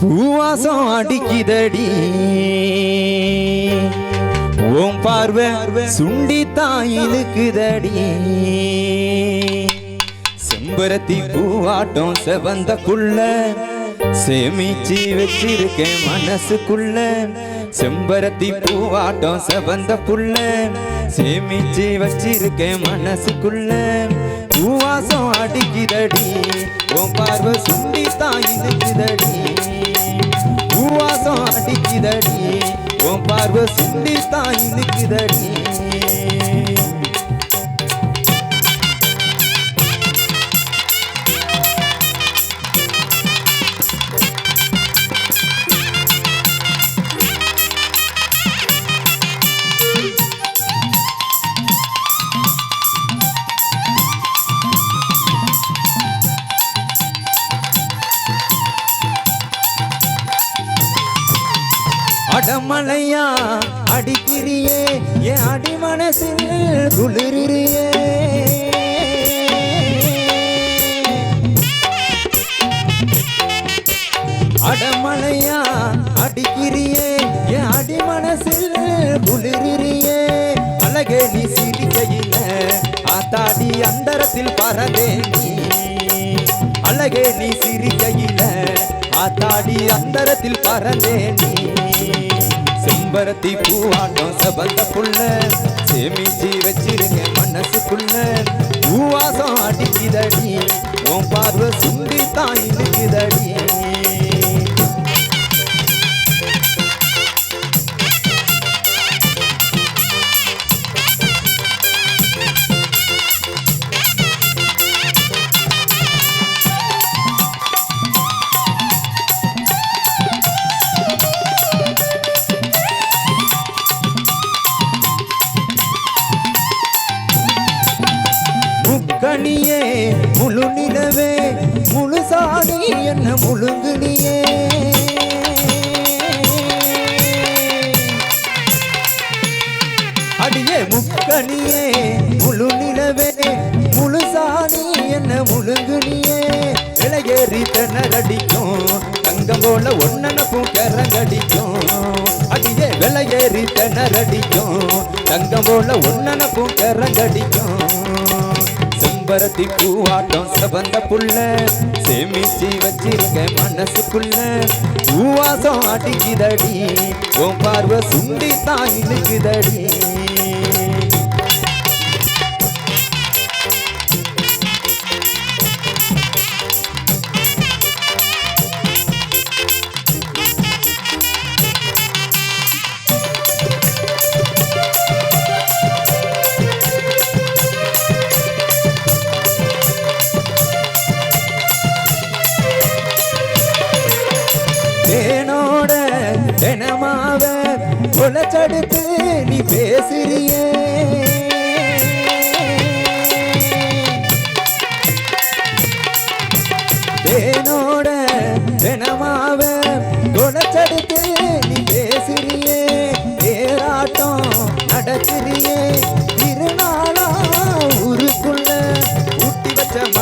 பூவாசம் அடிக்குதடி. ஓம் பார்வை சுண்டி தாயிலுக்குதடி செம்பருத்தி பூவாட்டம் செவந்த புள்ள சேமிச்சு வச்சிருக்கேன் மனசுக்குள்ள. செம்பருத்தி பூவாட்டம் செவந்த புள்ள சேமிச்சு வச்சிருக்கேன் மனசுக்குள்ள. பூவாசம் அடிக்குதடி ஓம் பார்வை சுண்டி தாயிலுக்குதடி பூவாசம் அடிக்குதடி. உன் பார்வை சுண்டித்தான் தாயிலுக்குதடி அடமலையா அடிக்கிறியே என் அடி மனசில் குளிரியே அடமலையா அடிக்கிறியே என் அடி மனசில் குளிரியே அழகே நீ சிரிக்கையில் ஆத்தாடி அந்தரத்தில் பறவே நீ. அழகே நீ சிரிக்கையில் ஆத்தாடி அந்தரத்தில் பறந்தே நீ. செம்பருத்தி பூவாட்டம் சபந்த புள்ள சேமிச்சு வச்சிருங்க மனசுக்குள்ள. பூவாசம் அடிக்குதடி. முழு நிலவே முழு சாதி என்ன முழுங்குனியே. அடியே முக்கணியே முழு நிலவே முழு சாதி என்ன முழுங்குனியே. விலையேறி திணறடிக்கும் தங்கம் போல ஒன்னனப்பும் கரங்கடிக்கும் அடியே விலையேறி திணறடிக்கும் தங்கம் போல ஒன்னனப்பும் கரங்கடிக்கும் செம்பருத்தி பூவாட்டம் சபந்த புள்ள சேமிச்சு வச்சிருக்க மனசுக்குள்ள. பூவாசம் அடிக்குதடி உன் பார்வை சுண்டி தான் இழுக்குதடி. குலச்சடுத்து நீ பேசுறியே.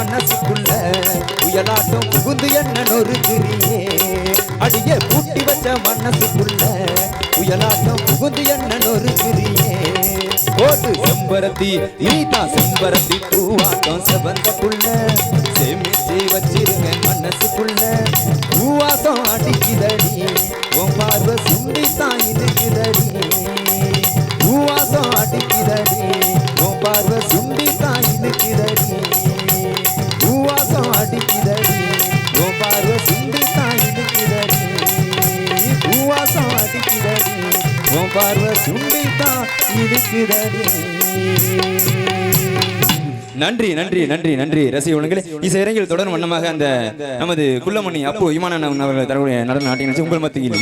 மனசுக்குள்ள புயலாட்டம் புகுந்து என்ன நொறுக்கிறியே அடிய பூட்டி வச்ச மனசுக்குள்ள புயலாட்டம் புகுந்து என்ன நொறுக்கிறியே கோட்டு செம்பரத்தி நீதான் செம்பரத்தி பூவாட்டம் செவந்த புள்ள சேமிச்சு வச்சிருங்க மனசுக்குள்ள. பூவாசம் அடிக்குதே. பார்வை சுண்டித்தான் இருக்குதடி நன்றி நன்றி நன்றி நன்றி. ரசிக உலகளே இசை இறங்கில் தொடரும் வண்ணமாக அந்த நமது குள்ளமணி அப்போ விமான அவர்கள் தரக்கூடிய நடன நாட்டிய உங்கள் மத்தியில்